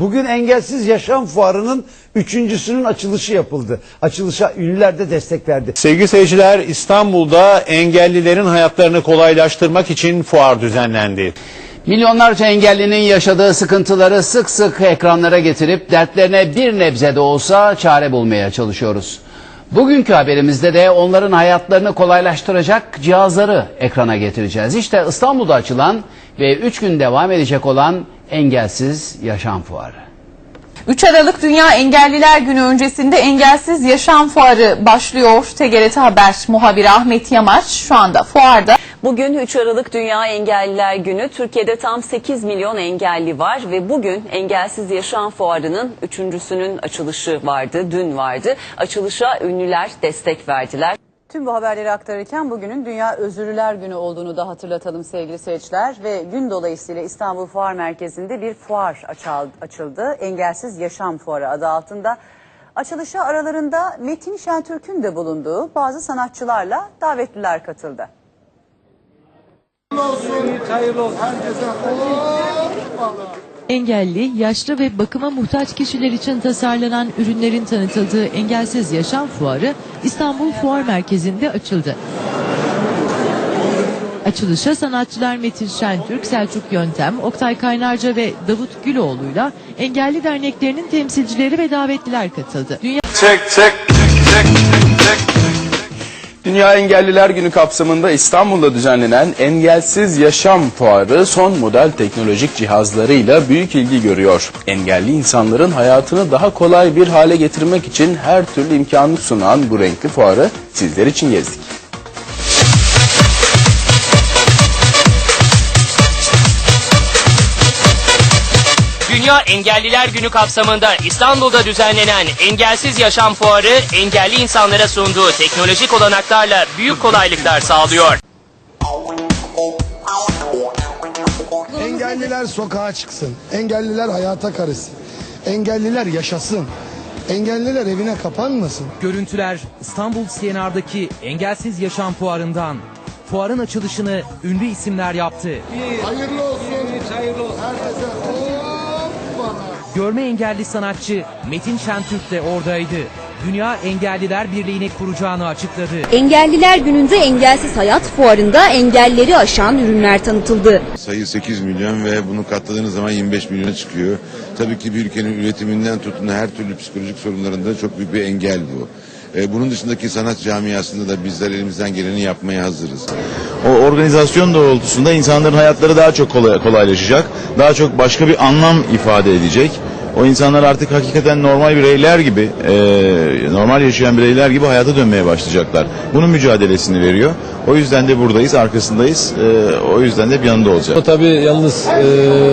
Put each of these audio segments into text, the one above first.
Bugün Engelsiz Yaşam Fuarı'nın üçüncüsünün açılışı yapıldı. Açılışa ünlüler de destek verdi. Sevgili seyirciler İstanbul'da engellilerin hayatlarını kolaylaştırmak için fuar düzenlendi. Milyonlarca engellinin yaşadığı sıkıntıları sık sık ekranlara getirip dertlerine bir nebze de olsa çare bulmaya çalışıyoruz. Bugünkü haberimizde de onların hayatlarını kolaylaştıracak cihazları ekrana getireceğiz. İşte İstanbul'da açılan ve 3 gün devam edecek olan Engelsiz Yaşam Fuarı. 3 Aralık Dünya Engelliler Günü öncesinde Engelsiz Yaşam Fuarı başlıyor. TGRT Haber muhabiri Ahmet Yamaç şu anda fuarda. Bugün 3 Aralık Dünya Engelliler Günü. Türkiye'de tam 8 milyon engelli var ve bugün Engelsiz Yaşam Fuarı'nın üçüncüsünün açılışı vardı, dün vardı. Açılışa ünlüler destek verdiler. Tüm bu haberleri aktarırken bugünün Dünya Özürlüler Günü olduğunu da hatırlatalım sevgili seyirciler. Ve gün dolayısıyla İstanbul Fuar Merkezi'nde bir fuar açıldı. Engelsiz Yaşam Fuarı adı altında. Açılışa aralarında Metin Şentürk'ün de bulunduğu bazı sanatçılarla davetliler katıldı. Engelli, yaşlı ve bakıma muhtaç kişiler için tasarlanan ürünlerin tanıtıldığı Engelsiz Yaşam Fuarı İstanbul Fuar Merkezi'nde açıldı. Açılışa sanatçılar Metin Şentürk, Selçuk Yöntem, Oktay Kaynarca ve Davut Güloğlu'yla engelli derneklerinin temsilcileri ve davetliler katıldı. Dünya Dünya Engelliler Günü kapsamında İstanbul'da düzenlenen Engelsiz Yaşam Fuarı son model teknolojik cihazlarıyla büyük ilgi görüyor. Engelli insanların hayatını daha kolay bir hale getirmek için her türlü imkanı sunan bu renkli fuarı sizler için gezdik. Dünya Engelliler Günü kapsamında İstanbul'da düzenlenen Engelsiz Yaşam Fuarı engelli insanlara sunduğu teknolojik olanaklarla büyük kolaylıklar sağlıyor. Engelliler sokağa çıksın. Engelliler hayata karışsın. Engelliler yaşasın. Engelliler evine kapanmasın. Görüntüler İstanbul CNR'daki Engelsiz Yaşam Fuarı'ndan. Fuarın açılışını ünlü isimler yaptı. Hayırlı olsun. Hayırlı olsun. Herkese. Görme engelli sanatçı Metin Şentürk de oradaydı. Dünya Engelliler Birliği'ni kuracağını açıkladı. Engelliler Günü'nde Engelsiz Hayat Fuarı'nda engelleri aşan ürünler tanıtıldı. Sayı 8 milyon ve bunu katladığınız zaman 25 milyona çıkıyor. Tabii ki bir ülkenin üretiminden tutun her türlü psikolojik sorunlarında çok büyük bir engel bu. Ee, bunun dışındaki sanat camiasında da bizler elimizden geleni yapmaya hazırız. O organizasyon doğrultusunda insanların hayatları daha çok kolay, kolaylaşacak. Daha çok başka bir anlam ifade edecek. O insanlar artık hakikaten normal bireyler gibi, e, normal yaşayan bireyler gibi hayata dönmeye başlayacaklar. Bunun mücadelesini veriyor. O yüzden de buradayız, arkasındayız. E, o yüzden de bir yanında olacağız. Tabii yalnız e,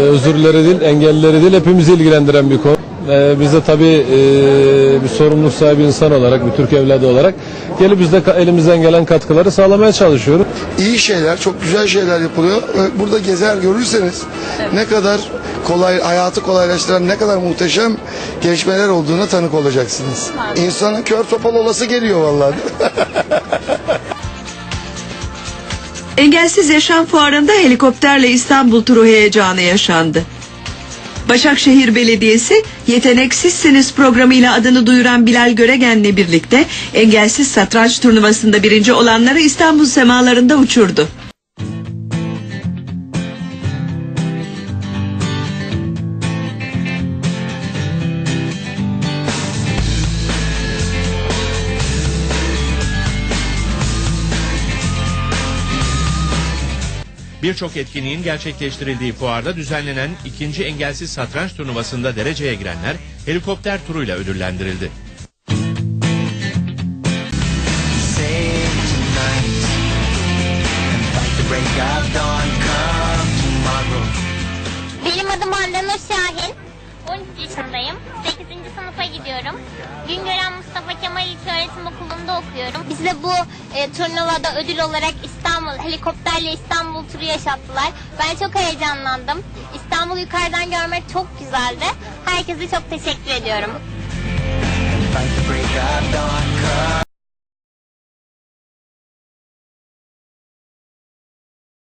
özürleri değil, engellileri değil hepimizi ilgilendiren bir konu. E, biz de tabii e, bir sorumluluk sahibi insan olarak, bir Türk evladı olarak gelip biz de elimizden gelen katkıları sağlamaya çalışıyoruz. İyi şeyler, çok güzel şeyler yapılıyor. Burada gezer görürseniz ne kadar kolay, hayatı kolaylaştıran ne kadar muhteşem gelişmeler olduğuna tanık olacaksınız. İnsanın kör topal olası geliyor vallahi. Engelsiz Yaşam Fuarı'nda helikopterle İstanbul turu heyecanı yaşandı. Başakşehir Belediyesi Yeteneksizsiniz programıyla adını duyuran Bilal Göregen'le birlikte engelsiz satranç turnuvasında birinci olanları İstanbul semalarında uçurdu. Birçok etkinliğin gerçekleştirildiği fuarda düzenlenen ikinci engelsiz satranç turnuvasında dereceye girenler helikopter turuyla ödüllendirildi. Benim adım Andanur Şahin. 13 yaşındayım. 8. sınıfa gidiyorum. Güngören Mustafa Kemal İlköğretim Okulu'nda okuyorum. Bize bu e, turnuvada ödül olarak İstanbul, helikopterle İstanbul turu yaşattılar. Ben çok heyecanlandım. İstanbul'u yukarıdan görmek çok güzeldi. Herkese çok teşekkür ediyorum.